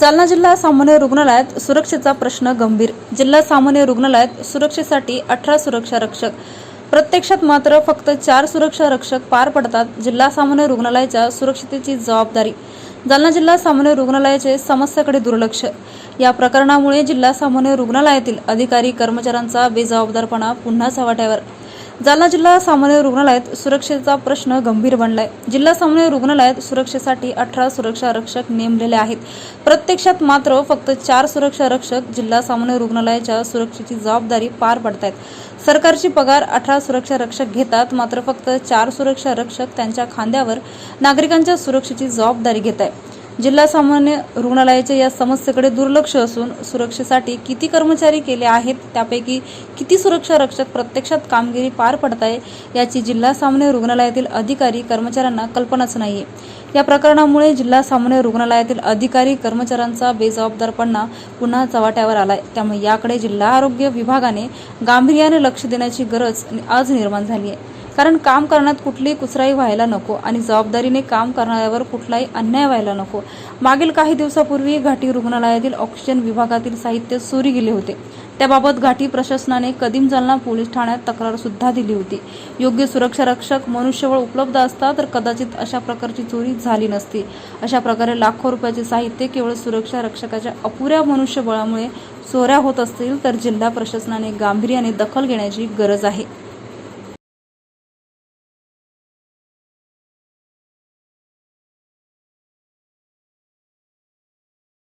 जालना जिल्हा सामान्य रुग्णालयात सुरक्षेचा प्रश्न गंभीर. जिल्हा सामान्य रुग्णालयात सुरक्षेसाठी अठरा सुरक्षा रक्षक. प्रत्यक्षात मात्र फक्त चार सुरक्षा रक्षक पार पडतात. जिल्हा सामान्य रुग्णालयाच्या सुरक्षितेची जबाबदारी. जालना जिल्हा सामान्य रुग्णालयाचे समस्याकडे दुर्लक्ष. या प्रकरणामुळे जिल्हा सामान्य रुग्णालयातील अधिकारी कर्मचाऱ्यांचा बेजबाबदारपणा पुन्हा सवाट्यावर जालना जिल्हा सामान्य रुग्णालयात सुरक्षेचा प्रश्न गंभीर बनलाय. जिल्हा सामान्य रुग्णालयात सुरक्षेसाठी अठरा सुरक्षा रक्षक नेमलेले आहेत. प्रत्यक्षात मात्र फक्त चार सुरक्षा रक्षक जिल्हा सामान्य रुग्णालयाच्या सुरक्षेची जबाबदारी पार पडतायत. सरकारची पगार अठरा सुरक्षा रक्षक घेतात मात्र फक्त चार सुरक्षा रक्षक त्यांच्या खांद्यावर नागरिकांच्या सुरक्षेची जबाबदारी घेत आहे जिल्हा सामान्य रुग्णालयाच्या या समस्येकडे दुर्लक्ष असून सुरक्षेसाठी किती कर्मचारी केले आहेत त्यापैकी किती सुरक्षा रक्षक प्रत्यक्षात कामगिरी पार पडताय याची जिल्हा सामान्य रुग्णालयातील अधिकारी कर्मचाऱ्यांना कल्पनाच नाहीये. या प्रकरणामुळे जिल्हा सामान्य रुग्णालयातील अधिकारी कर्मचाऱ्यांचा बेजबाबदारपणा पुन्हा चव्हाट्यावर आलाय. त्यामुळे याकडे जिल्हा आरोग्य विभागाने गांभीर्याने लक्ष देण्याची गरज आज निर्माण झाली आहे कारण काम करण्यात कुठलीही कुचराई व्हायला नको आणि जबाबदारीने काम करणाऱ्यावर कुठलाही अन्याय व्हायला नको. मागील काही दिवसापूर्वी घाटी रुग्णालयातील ऑक्सिजन विभागातील साहित्य चोरी गेले होते. त्याबाबत घाटी प्रशासनाने कदीम जालना पोलीस ठाण्यात तक्रार सुद्धा दिली होती. योग्य सुरक्षा रक्षक मनुष्यबळ उपलब्ध असता तर कदाचित अशा प्रकारची चोरी झाली नसती. अशा प्रकारे लाखो रुपयाचे साहित्य केवळ सुरक्षा रक्षकाच्या अपुऱ्या मनुष्यबळामुळे चोऱ्या होत असतील तर जिल्हा प्रशासनाने गांभीर्याने दखल घेण्याची गरज आहे.